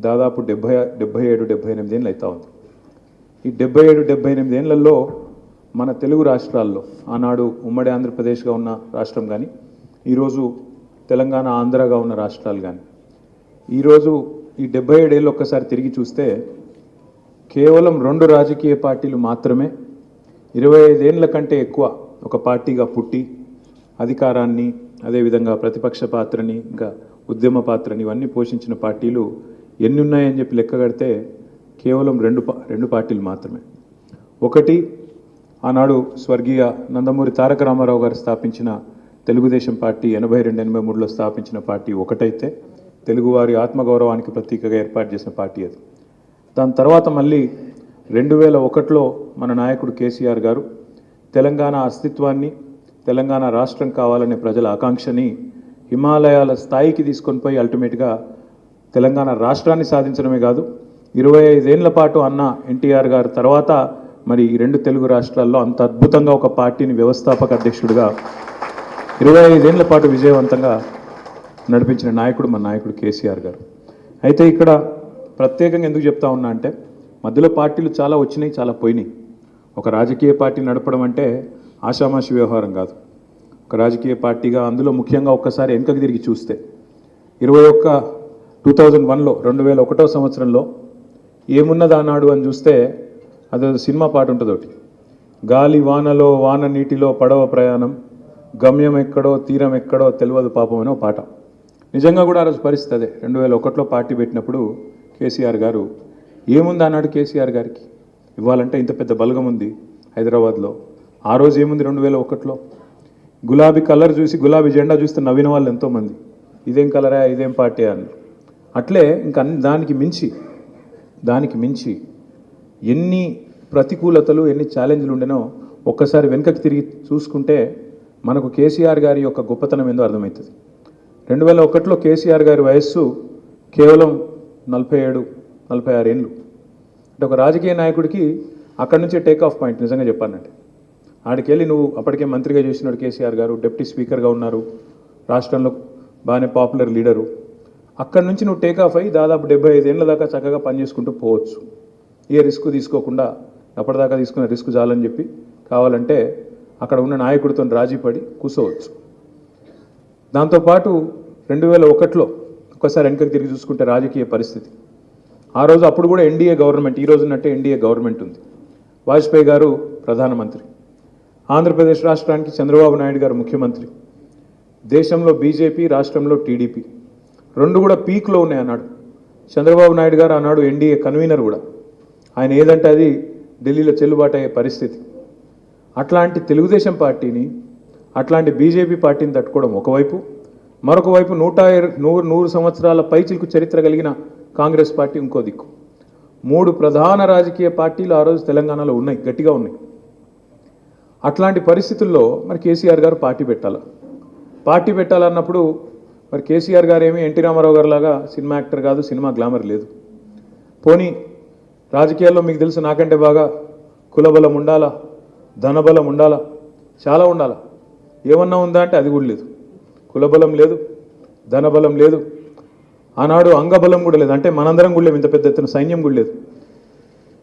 దాదాపు డెబ్బై డెబ్బై ఏడు డెబ్బై ఎనిమిది ఏళ్ళు అవుతా ఉంది. ఈ డెబ్బై ఏడు డెబ్బై ఎనిమిది ఏళ్ళలో మన తెలుగు రాష్ట్రాల్లో ఆనాడు ఉమ్మడి ఆంధ్రప్రదేశ్గా ఉన్న రాష్ట్రం కానీ ఈరోజు తెలంగాణ ఆంధ్రగా ఉన్న రాష్ట్రాలు కానీ ఈరోజు ఈ డెబ్బై ఏడేళ్ళు ఒక్కసారి తిరిగి చూస్తే కేవలం రెండు రాజకీయ పార్టీలు మాత్రమే ఇరవై ఐదేళ్ళ కంటే ఎక్కువ ఒక పార్టీగా పుట్టి అధికారాన్ని అదేవిధంగా ప్రతిపక్ష పాత్రని ఇంకా ఉద్యమ పాత్రని ఇవన్నీ పోషించిన పార్టీలు ఎన్ని ఉన్నాయని చెప్పి లెక్క కడితే కేవలం రెండు పా- రెండు పార్టీలు మాత్రమే. ఒకటి ఆనాడు స్వర్గీయ నందమూరి తారక రామారావు గారు స్థాపించిన తెలుగుదేశం పార్టీ ఎనభై రెండు ఎనభై మూడులో స్థాపించిన పార్టీ ఒకటైతే తెలుగువారి ఆత్మగౌరవానికి ప్రతీకగా ఏర్పాటు చేసిన పార్టీ అది. దాని తర్వాత మళ్ళీ రెండు వేల ఒకటిలో మన నాయకుడు కేసీఆర్ గారు తెలంగాణ అస్తిత్వాన్ని తెలంగాణ రాష్ట్రం కావాలనే ప్రజల ఆకాంక్షని హిమాలయాల స్థాయికి తీసుకొని పోయి అల్టిమేట్గా తెలంగాణ రాష్ట్రాన్ని సాధించడమే కాదు ఇరవై ఐదేళ్ళ పాటు అన్న ఎన్టీఆర్ గారు తర్వాత మరి ఈ రెండు తెలుగు రాష్ట్రాల్లో అంత అద్భుతంగా ఒక పార్టీని వ్యవస్థాపక అధ్యక్షుడిగా ఇరవై ఐదేళ్ళ పాటు విజయవంతంగా నడిపించిన నాయకుడు మన నాయకుడు కేసీఆర్ గారు. అయితే ఇక్కడ ప్రత్యేకంగా ఎందుకు చెప్తా ఉన్నా అంటే మధ్యలో పార్టీలు చాలా వచ్చినాయి చాలా పోయినాయి. ఒక రాజకీయ పార్టీ నడపడం అంటే ఆషామాషి వ్యవహారం కాదు. ఒక రాజకీయ పార్టీగా అందులో ముఖ్యంగా ఒక్కసారి వెనుకకు తిరిగి చూస్తే ఇరవై ఒక్క టూ థౌజండ్ వన్లో రెండు వేల ఒకటో సంవత్సరంలో ఏమున్నది ఆనాడు అని చూస్తే అది సినిమా పాట ఉంటుంది ఒకటి గాలి వానలో వాన నీటిలో పడవ ప్రయాణం గమ్యం ఎక్కడో తీరం ఎక్కడో తెలియదు పాపం అనే పాట. నిజంగా కూడా ఆ రోజు పరిస్థితి అదే. రెండు వేల ఒకటిలో పార్టీ పెట్టినప్పుడు కేసీఆర్ గారు ఏముంది అన్నాడు కేసీఆర్ గారికి? ఇవ్వాలంటే ఇంత పెద్ద బలగం ఉంది హైదరాబాద్లో. ఆ రోజు ఏముంది రెండు వేల ఒకటిలో? గులాబీ కలర్ చూసి గులాబీ జెండా చూస్తే నవ్విన వాళ్ళు ఎంతోమంది. ఇదేం కలరా ఇదేం పార్టీ అన్నారు. అట్లే ఇంకా అన్ని- దానికి మించి దానికి మించి ఎన్ని ప్రతికూలతలు ఎన్ని ఛాలెంజ్లు ఉండేనో ఒక్కసారి వెనుకకి తిరిగి చూసుకుంటే మనకు కేసీఆర్ గారి యొక్క గొప్పతనం ఏందో అర్థమవుతుంది. రెండు వేల ఒకటిలో కేసీఆర్ గారి వయస్సు కేవలం నలభై ఏడు నలభై ఆరు ఏళ్ళు అంటే ఒక రాజకీయ నాయకుడికి అక్కడి నుంచే టేక్ ఆఫ్ పాయింట్ నిజంగా చెప్పానంటే ఆడికెళ్ళి నువ్వు అప్పటికే మంత్రిగా చేసినాడు కేసీఆర్ గారు డిప్యూటీ స్పీకర్గా ఉన్నారు రాష్ట్రంలో బాగానే పాపులర్ లీడరు అక్కడి నుంచి నువ్వు టేక్ ఆఫ్ అయ్యి దాదాపు డెబ్బై ఐదేళ్ళ దాకా చక్కగా పనిచేసుకుంటూ పోవచ్చు. ఏ రిస్క్ తీసుకోకుండా అప్పటిదాకా తీసుకున్న రిస్క్ చాలని చెప్పి కావాలంటే అక్కడ ఉన్న నాయకుడితో రాజీపడి కూర్చోవచ్చు దాంతోపాటు రెండు వేల ఒకటిలో ఒకసారి వెనకకి తిరిగి చూసుకుంటే రాజకీయ పరిస్థితి. ఆ రోజు అప్పుడు కూడా ఎన్డీఏ గవర్నమెంట్ ఈ రోజున్నట్టే ఎన్డీఏ గవర్నమెంట్ ఉంది. వాజ్పేయి గారు ప్రధానమంత్రి. ఆంధ్రప్రదేశ్ రాష్ట్రానికి చంద్రబాబు నాయుడు గారు ముఖ్యమంత్రి. దేశంలో బీజేపీ రాష్ట్రంలో టీడీపీ. రెండు కూడా పీక్లో ఉన్నాయి అన్నాడు. చంద్రబాబు నాయుడు గారు అన్నాడు ఎన్డీఏ కన్వీనర్ కూడా. ఆయన ఏదంటే అది ఢిల్లీలో చెల్లుబాటు అయ్యే పరిస్థితి. అట్లాంటి తెలుగుదేశం పార్టీని అట్లాంటి బీజేపీ పార్టీని తట్టుకోవడం ఒకవైపు మరొక వైపు నూట నూరు నూరు సంవత్సరాల పైచిలకు చరిత్ర కలిగిన కాంగ్రెస్ పార్టీ ఇంకో దిక్కు. మూడు ప్రధాన రాజకీయ పార్టీలు ఆ రోజు తెలంగాణలో ఉన్నాయి గట్టిగా ఉన్నాయి. అట్లాంటి పరిస్థితుల్లో మరి కేసీఆర్ గారు పార్టీ పెట్టాలి? పార్టీ పెట్టాలన్నప్పుడు మరి కేసీఆర్ గారు ఏమి ఎన్టీ రామారావు గారు లాగా సినిమా యాక్టర్ కాదు సినిమా గ్లామర్ లేదు. పోనీ రాజకీయాల్లో మీకు తెలుసు నాకంటే బాగా కులబలం ఉండాలా ధనబలం ఉండాలా? చాలా ఉండాలా. ఏమన్నా ఉందా అంటే అది కూడా లేదు. కులబలం లేదు ధనబలం లేదు. ఆనాడు అంగబలం కూడా లేదు. అంటే మనందరం కూడా లేము ఇంత పెద్ద ఎత్తున సైన్యం కూడా లేదు.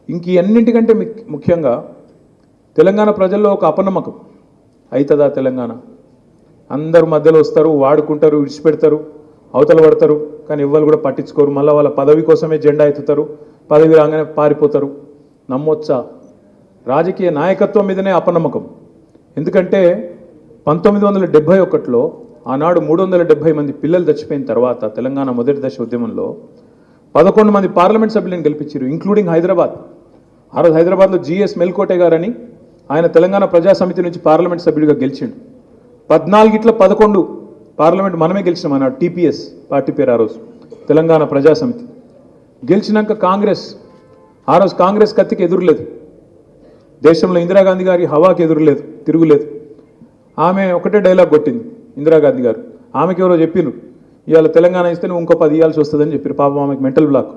ఇంక అన్నింటికంటే ముఖ్యంగా తెలంగాణ ప్రజల్లో ఒక అపనమ్మకం. అవుతుందా తెలంగాణ? అందరూ మధ్యలో వస్తారు వాడుకుంటారు విడిచిపెడతారు అవతల పడతారు కానీ ఎవ్వరు కూడా పట్టించుకోరు. మళ్ళీ వాళ్ళ పదవి కోసమే జెండా ఎత్తుతారు పదవి రాగానే పారిపోతారు. నమ్మొచ్చా? రాజకీయ నాయకత్వం మీదనే అపనమ్మకం. ఎందుకంటే పంతొమ్మిది వందల డెబ్భై ఒకటిలో ఆనాడు మూడు వందల డెబ్భై మంది పిల్లలు చచ్చిపోయిన తర్వాత తెలంగాణ మొదటి దశ ఉద్యమంలో పదకొండు మంది పార్లమెంట్ సభ్యులను గెలిపించారు ఇంక్లూడింగ్ హైదరాబాద్. ఆ రోజు హైదరాబాద్లో జిఎస్ మెల్కోటే గారని ఆయన తెలంగాణ ప్రజా సమితి నుంచి పార్లమెంట్ సభ్యుడిగా గెలిచిండు. పద్నాలుగిట్ల పదకొండు పార్లమెంట్ మనమే గెలిచినాం అన్నాడు టీపీఎస్ పార్టీ పేరు ఆ రోజు తెలంగాణ ప్రజాసమితి. గెలిచినాక కాంగ్రెస్ ఆ రోజు కాంగ్రెస్ కత్తికి ఎదురులేదు. దేశంలో ఇందిరాగాంధీ గారి హవాకి ఎదురులేదు తిరుగులేదు. ఆమె ఒకటే డైలాగ్ కొట్టింది ఇందిరాగాంధీ గారు. ఆమెకి ఎవరో చెప్పిండ్రు ఇవాళ తెలంగాణ ఇస్తే నువ్వు ఇంకో పది ఇవ్వాల్సి వస్తుందని చెప్పారు పాపం ఆమెకి మెంటల్ బ్లాక్.